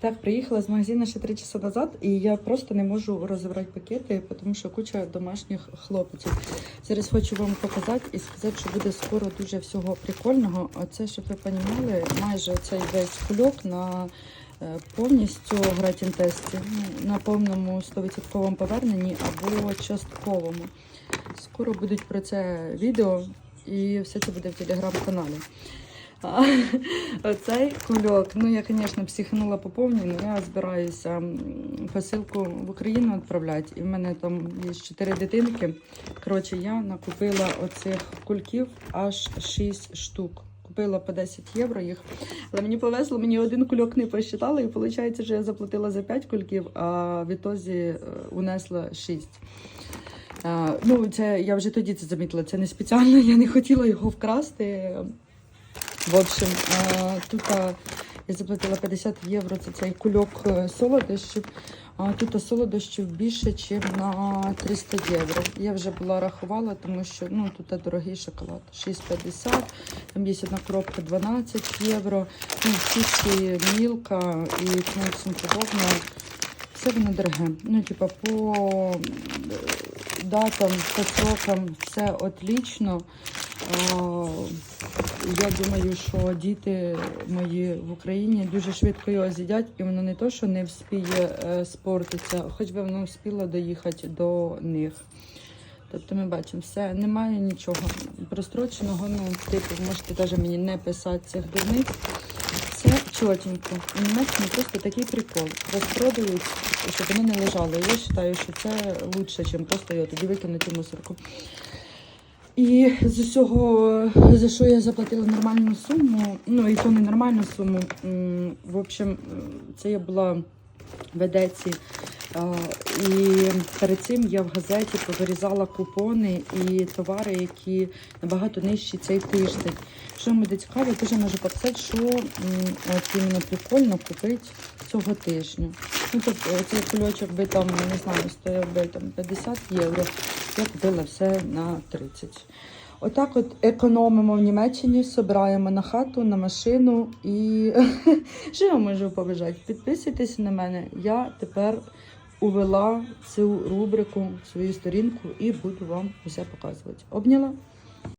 Так, приїхала з магазину ще три часа назад, і я просто не можу розібрати пакети, тому що куча домашніх хлопців. Зараз хочу вам показати і сказати, що буде скоро дуже всього прикольного. Оце, щоб ви розуміли, майже цей весь кульок на е, повністю гратін-тесті, на повному 100% поверненні або частковому. Скоро будуть про це відео, і все це буде в телеграм-каналі. А, Оцей кульок. Ну, я, звісно, психанула по повній, але я збираюся посилку в Україну відправляти. І в мене там є чотири дитинки. Коротше, я накупила оцих кульків аж 6 штук. Купила по 10 євро їх. Але мені повезло, мені один кульок не посчитали, і виходить, що я заплатила за 5 кульків, а в ітозі е, унесла 6. Ну, це я вже тоді це замітила. Це не спеціально, я не хотіла його вкрасти. В общем, тут я заплатила 50 євро за цей кульок е, солодощів. Тут солодощів більше, ніж на 300 євро. Я вже була рахувала, тому що ну, тут дорогий шоколад. 6,50, там є одна коробка 12 євро. Ну, всі мілка і тому всім подобне. Все воно дороге. Ну, типа, по е, датам, по срокам все отлично. Я думаю, що діти мої в Україні дуже швидко його з'їдять, і воно не то, що не вспіє е, спортитися, хоч би воно вспіло доїхати до них. Тобто ми бачимо, все, немає нічого простроченого. Ну, типу, можете навіть мені не писати цих дурниць. Все чотенько. У Німеччині просто такий прикол. Розпродають, щоб вони не лежали. Я вважаю, що це краще, ніж просто його тоді викинути мусорку. І з усього, за що я заплатила нормальну суму, ну і то не нормальну суму. В общем, це я була в Едеці. І перед цим я в газеті повирізала купони і товари, які набагато нижчі цей тиждень. Що буде цікаво, теж можу показати, що от іменно прикольно купити цього тижня. Ну, тобто цей кульочок би там, не знаю, стояв би там 50 євро. Я купила все на 30. Отак от економимо в Німеччині, збираємо на хату, на машину і що я можу побажати? Підписуйтесь на мене. Я тепер увела цю рубрику свою сторінку і буду вам усе показувати. Обняла?